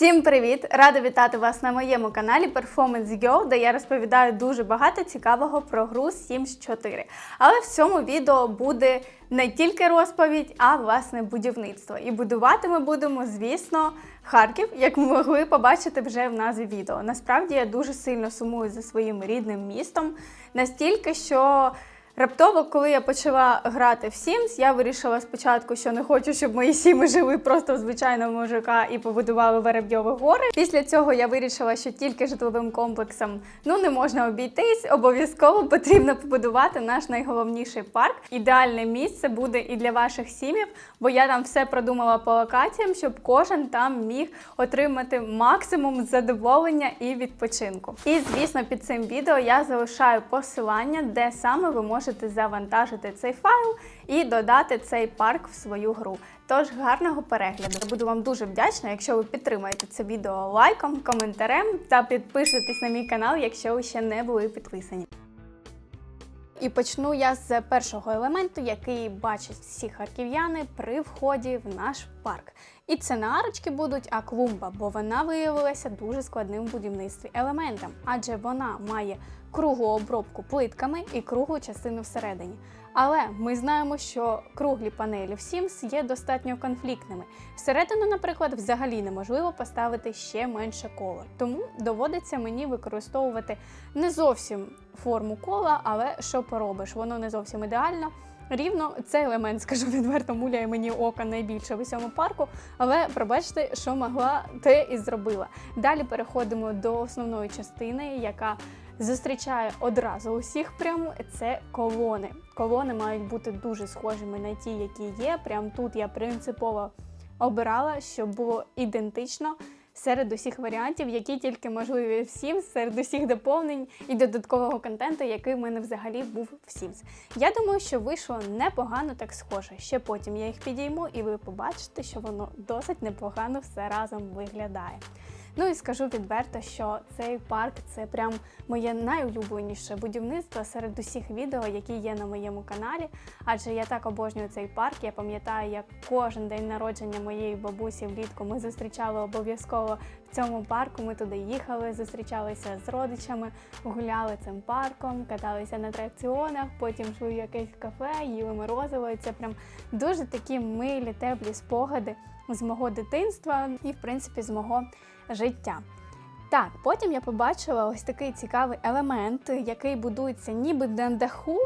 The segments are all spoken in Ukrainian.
Всім привіт! Рада вітати вас на моєму каналі Performance Girl, де я розповідаю дуже багато цікавого про гру Sims 4. Але в цьому відео буде не тільки розповідь, а власне будівництво. І будувати ми будемо, звісно, Харків, як ви могли побачити вже в назві відео. Насправді я дуже сильно сумую за своїм рідним містом, настільки, що. Раптово, коли я почала грати в Sims, я вирішила спочатку, що не хочу, щоб мої сіми жили просто в звичайному мужика і побудували Веребйові гори. Після цього я вирішила, що тільки житловим комплексом ну не можна обійтись. Обов'язково потрібно побудувати наш найголовніший парк. Ідеальне місце буде і для ваших сімів, бо я там все продумала по локаціям, щоб кожен там міг отримати максимум задоволення і відпочинку. І звісно, під цим відео я залишаю посилання, де саме ви можете завантажити цей файл і додати цей парк в свою гру. Тож гарного перегляду. Я буду вам дуже вдячна, якщо ви підтримаєте це відео лайком, коментарем та підпишетесь на мій канал, якщо ви ще не були підписані. І почну я з першого елементу, який бачать всі харків'яни при вході в наш парк. І це не арочки будуть, а клумба, бо вона виявилася дуже складним в будівництві елементом, адже вона має круглу обробку плитками і круглу частину всередині. Але ми знаємо, що круглі панелі в Sims є достатньо конфліктними. Всередину, наприклад, взагалі неможливо поставити ще менше кола. Тому доводиться мені використовувати не зовсім форму кола, але що поробиш, воно не зовсім ідеально. Рівно цей елемент, скажу відверто, муляє мені ока найбільше в усьому парку, але пробачте, що могла, те і зробила. Далі переходимо до основної частини, яка зустрічає одразу усіх прямо це колони. Колони мають бути дуже схожими на ті, які є. Прямо тут я принципово обирала, щоб було ідентично. Серед усіх варіантів, які тільки можливі в Sims, серед усіх доповнень і додаткового контенту, який в мене взагалі був в Sims. Я думаю, що вийшло непогано так схоже. Ще потім я їх підійму, і ви побачите, що воно досить непогано все разом виглядає. Ну і скажу відверто, що цей парк це прям моє найулюбленіше будівництво серед усіх відео, які є на моєму каналі. Адже я так обожнюю цей парк. Я пам'ятаю, як кожен день народження моєї бабусі влітку ми зустрічали обов'язково в цьому парку. Ми туди їхали, зустрічалися з родичами, гуляли цим парком, каталися на атракціонах, потім йшли в якесь кафе, їли морозиво. І Це прям дуже такі милі, теплі спогади з мого дитинства і, в принципі, з мого життя. Так, потім я побачила ось такий цікавий елемент, який будується ніби на даху,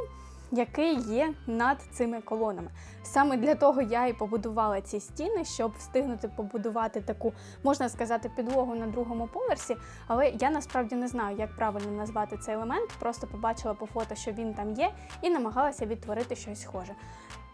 який є над цими колонами. Саме для того я і побудувала ці стіни, щоб встигнути побудувати таку, можна сказати, підлогу на другому поверсі. Але я насправді не знаю, як правильно назвати цей елемент. Просто побачила по фото, що він там є, і намагалася відтворити щось схоже.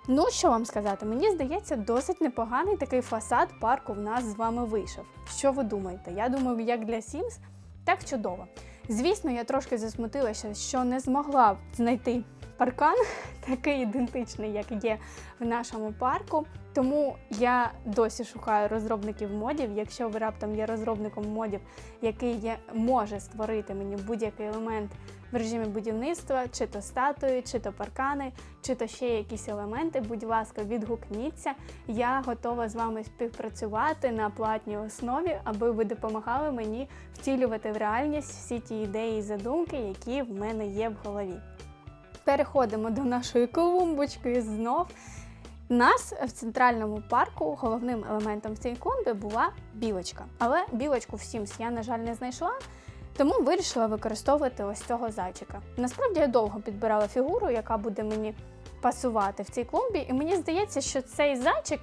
Ну, що вам сказати, мені здається, досить непоганий такий фасад парку в нас з вами вийшов. Що ви думаєте? Я думаю, як для Sims, так чудово. Звісно, я трошки засмутилася, що не змогла знайти паркан, такий ідентичний, як є в нашому парку. Тому я досі шукаю розробників модів. Якщо ви раптом є розробником модів, який є, може створити мені будь-який елемент в режимі будівництва, чи то статуї, чи то паркани, чи то ще якісь елементи, будь ласка, відгукніться. Я готова з вами співпрацювати на платній основі, аби ви допомагали мені втілювати в реальність всі ті ідеї і задумки, які в мене є в голові. Переходимо до нашої колумбочки знов. Нас в центральному парку головним елементом в цій була білочка. Але білочку в Sims я, на жаль, не знайшла, тому вирішила використовувати ось цього зайчика. Насправді я довго підбирала фігуру, яка буде мені пасувати в цій клумбі, і мені здається, що цей зайчик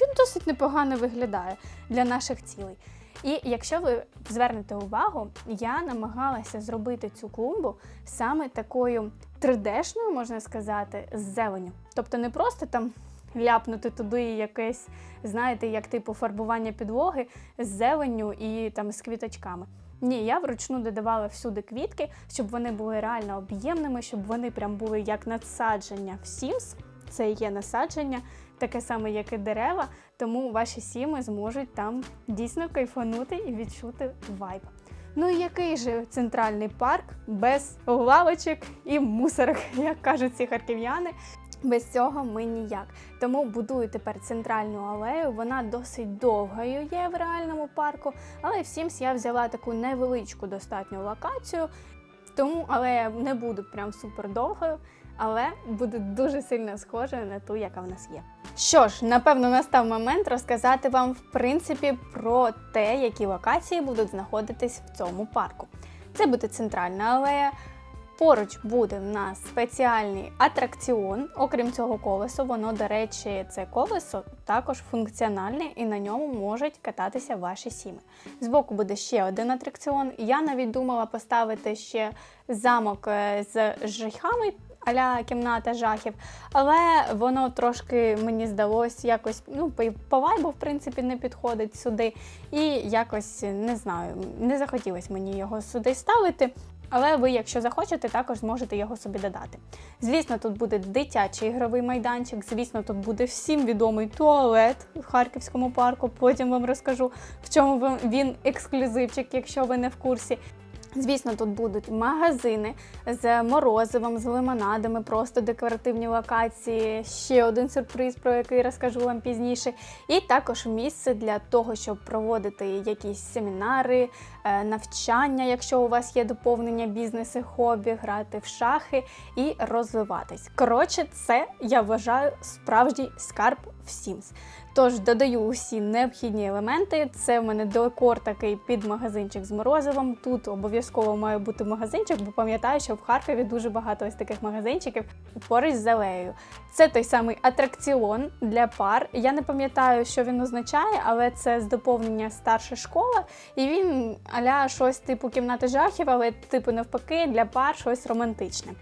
він досить непогано виглядає для наших цілей. І якщо ви звернете увагу, я намагалася зробити цю клумбу саме такою 3D-шною, можна сказати, з зеленю. Тобто не просто там ляпнути туди якесь, знаєте, як типу фарбування підлоги з зеленню і там з квіточками. Ні, я вручну додавала всюди квітки, щоб вони були реально об'ємними, щоб вони прям були як надсадження в Sims. Це є насадження, таке саме, як і дерева, тому ваші сіми зможуть там дійсно кайфанути і відчути вайб. Ну і який же центральний парк без лавочок і мусорок, як кажуть ці харків'яни. Без цього ми ніяк. Тому будую тепер центральну алею. Вона досить довгою є в реальному парку, але в я взяла таку невеличку достатню локацію. Тому алея не буде прям супер довгою, але буде дуже сильно схожою на ту, яка в нас є. Що ж, напевно, настав момент розказати вам в принципі про те, які локації будуть знаходитись в цьому парку. Це буде центральна алея. Поруч буде в нас спеціальний атракціон. Окрім цього колесо, воно, до речі, це колесо також функціональне і на ньому можуть кататися ваші сіми. Збоку буде ще один атракціон. Я навіть думала поставити ще замок е, з жахами. Аля кімната жахів, але воно трошки мені здалось якось ну по, вайбу, в принципі, не підходить сюди. І якось не знаю, не захотілося мені його сюди ставити. Але ви, якщо захочете, також зможете його собі додати. Звісно, тут буде дитячий ігровий майданчик. Звісно, тут буде всім відомий туалет в Харківському парку. Потім вам розкажу, в чому він ексклюзивчик, якщо ви не в курсі. Звісно, тут будуть магазини з морозивом, з лимонадами, просто декоративні локації. Ще один сюрприз, про який розкажу вам пізніше. І також місце для того, щоб проводити якісь семінари, е, навчання, якщо у вас є доповнення бізнесу, хобі, грати в шахи і розвиватись. Коротше, це я вважаю справжній скарб в Sims. Тож додаю усі необхідні елементи. Це в мене декор такий під магазинчик з морозивом. Тут обов'язково має бути магазинчик, бо пам'ятаю, що в Харкові дуже багато ось таких магазинчиків поруч з алеєю. Це той самий атракціон для пар. Я не пам'ятаю, що він означає, але це з доповнення старша школа, і він аля щось типу кімнати жахів, але типу навпаки для пар щось романтичне.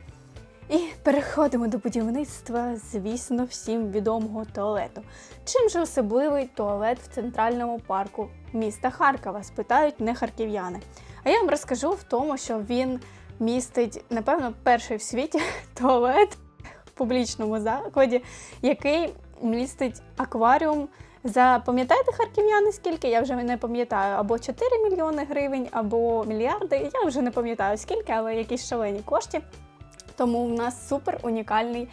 І переходимо до будівництва, звісно, всім відомого туалету. Чим же особливий туалет в центральному парку міста Харкова? Спитають не харків'яни. А я вам розкажу в тому, що він містить, напевно, перший в світі туалет в публічному закладі, який містить акваріум. За пам'ятаєте харків'яни скільки? Я вже не пам'ятаю, або 4 мільйони гривень, або мільярди. Я вже не пам'ятаю скільки, але якісь шалені кошти. Тому в нас супер унікальний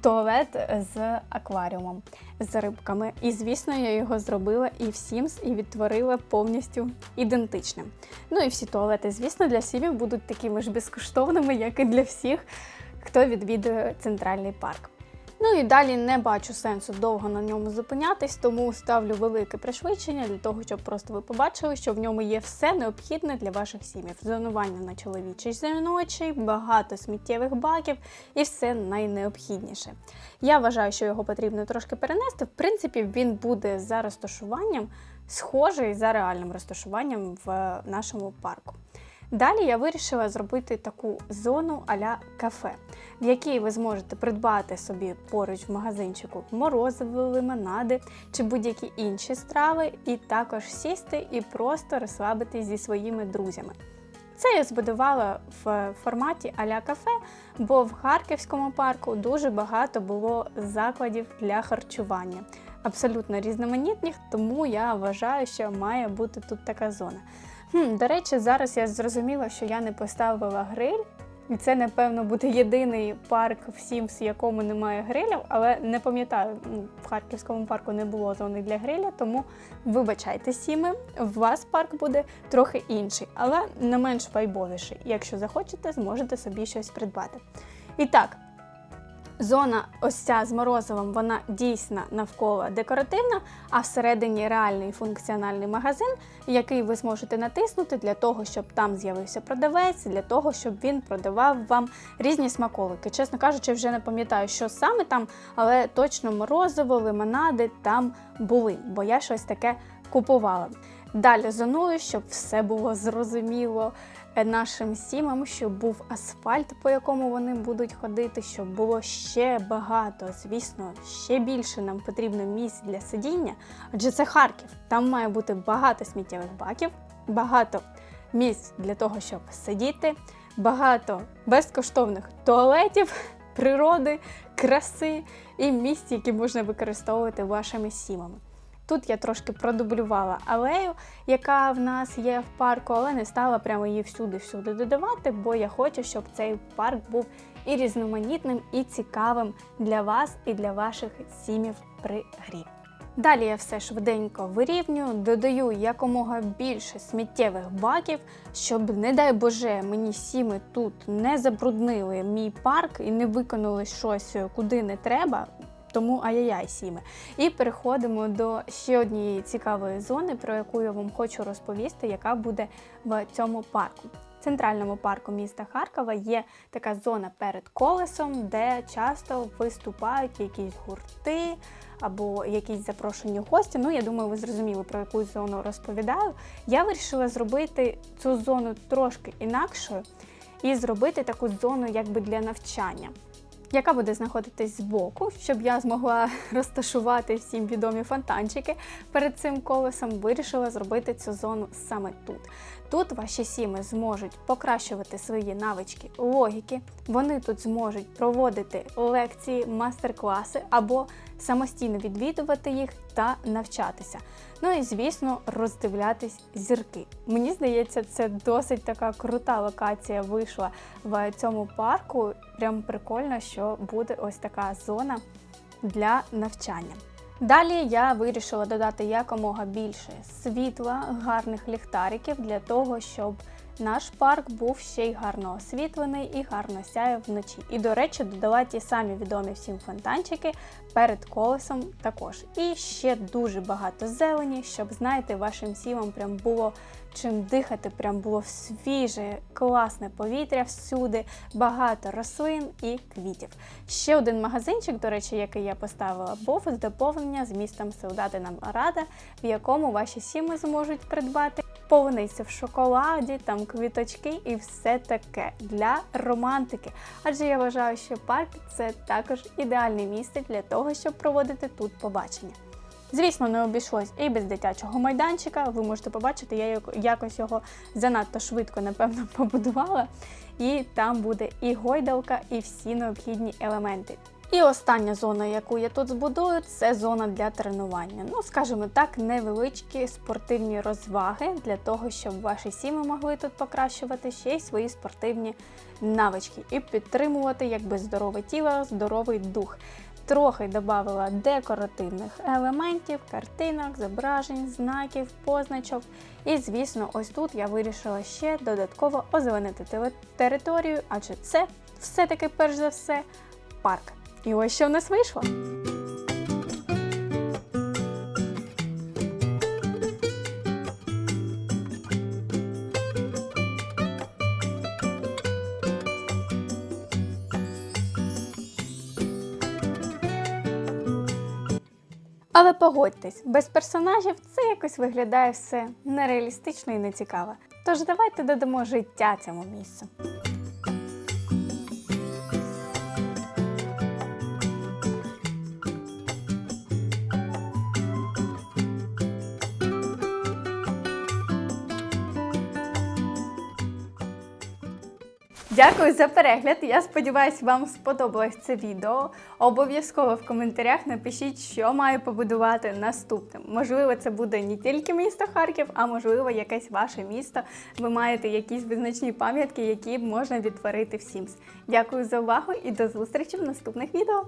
туалет з акваріумом, з рибками. І, звісно, я його зробила і в Sims, і відтворила повністю ідентичним. Ну і всі туалети, звісно, для Сімів будуть такими ж безкоштовними, як і для всіх, хто відвідує центральний парк. Ну і далі не бачу сенсу довго на ньому зупинятись, тому ставлю велике пришвидшення для того, щоб просто ви побачили, що в ньому є все необхідне для ваших сім'їв. Зонування на чоловічий жіночий, багато сміттєвих баків і все найнеобхідніше. Я вважаю, що його потрібно трошки перенести. В принципі, він буде за розташуванням схожий за реальним розташуванням в нашому парку. Далі я вирішила зробити таку зону а-ля кафе, в якій ви зможете придбати собі поруч в магазинчику морозиво, лимонади чи будь-які інші страви, і також сісти і просто розслабитись зі своїми друзями. Це я збудувала в форматі а-ля кафе, бо в Харківському парку дуже багато було закладів для харчування. Абсолютно різноманітних, тому я вважаю, що має бути тут така зона. Хм, до речі, зараз я зрозуміла, що я не поставила гриль, і це, напевно, буде єдиний парк в Sims, в якому немає грилів, але не пам'ятаю, ну, в Харківському парку не було зони для гриля, тому вибачайте, Сіми, у вас парк буде трохи інший, але не менш вайбовіший. Якщо захочете, зможете собі щось придбати. І так, Зона ось ця з морозивом, вона дійсно навколо декоративна, а всередині реальний функціональний магазин, який ви зможете натиснути для того, щоб там з'явився продавець, для того, щоб він продавав вам різні смаколики. Чесно кажучи, вже не пам'ятаю, що саме там, але точно морозиво, лимонади там були, бо я щось таке купувала. Далі зоную, щоб все було зрозуміло нашим сімам, щоб був асфальт, по якому вони будуть ходити, щоб було ще багато. Звісно, ще більше нам потрібно місць для сидіння, адже це Харків. Там має бути багато сміттєвих баків, багато місць для того, щоб сидіти, багато безкоштовних туалетів, природи, краси і місць, які можна використовувати вашими сімами. Тут я трошки продублювала алею, яка в нас є в парку, але не стала прямо її всюди-всюди додавати, бо я хочу, щоб цей парк був і різноманітним, і цікавим для вас і для ваших сім'їв при грі. Далі я все швиденько вирівнюю, додаю якомога більше сміттєвих баків, щоб, не дай Боже, мені сіми тут не забруднили мій парк і не виконали щось куди не треба. Тому ай-яй-яй сіми. І переходимо до ще однієї цікавої зони, про яку я вам хочу розповісти, яка буде в цьому парку. В центральному парку міста Харкова є така зона перед колесом, де часто виступають якісь гурти або якісь запрошені гості. Ну, я думаю, ви зрозуміли, про яку зону розповідаю. Я вирішила зробити цю зону трошки інакшою і зробити таку зону якби для навчання. Яка буде знаходитись збоку, щоб я змогла розташувати всім відомі фонтанчики перед цим колесом, вирішила зробити цю зону саме тут. Тут ваші сіми зможуть покращувати свої навички логіки, вони тут зможуть проводити лекції, мастер-класи або самостійно відвідувати їх та навчатися. Ну і звісно, роздивлятись зірки. Мені здається, це досить така крута локація вийшла в цьому парку. Прям прикольно, що буде ось така зона для навчання. Далі я вирішила додати якомога більше світла, гарних ліхтариків для того, щоб наш парк був ще й гарно освітлений і гарно сяяв вночі. І, до речі, додала ті самі відомі всім фонтанчики перед колесом також. І ще дуже багато зелені, щоб, знаєте, вашим сімам прям було чим дихати, прям було свіже, класне повітря всюди, багато рослин і квітів. Ще один магазинчик, до речі, який я поставила, був з доповнення з містом Сеудати Рада, в якому ваші сіми зможуть придбати полуницю в шоколаді, там квіточки і все таке для романтики. Адже я вважаю, що парк це також ідеальне місце для того, щоб проводити тут побачення. Звісно, не обійшлось і без дитячого майданчика. Ви можете побачити, я якось його занадто швидко, напевно, побудувала. І там буде і гойдалка, і всі необхідні елементи. І остання зона, яку я тут збудую, це зона для тренування. Ну, скажімо так, невеличкі спортивні розваги для того, щоб ваші сіми могли тут покращувати ще й свої спортивні навички і підтримувати якби здорове тіло, здоровий дух. Трохи додавала декоративних елементів, картинок, зображень, знаків, позначок. І, звісно, ось тут я вирішила ще додатково озеленити територію, адже це все-таки, перш за все, парк. І ось що в нас вийшло. Але погодьтесь, без персонажів це якось виглядає все нереалістично і нецікаво. Тож давайте додамо життя цьому місцю. Дякую за перегляд. Я сподіваюся, вам сподобалось це відео. Обов'язково в коментарях напишіть, що маю побудувати наступним. Можливо, це буде не тільки місто Харків, а можливо, якесь ваше місто. Ви маєте якісь визначні пам'ятки, які можна відтворити в Sims. Дякую за увагу і до зустрічі в наступних відео.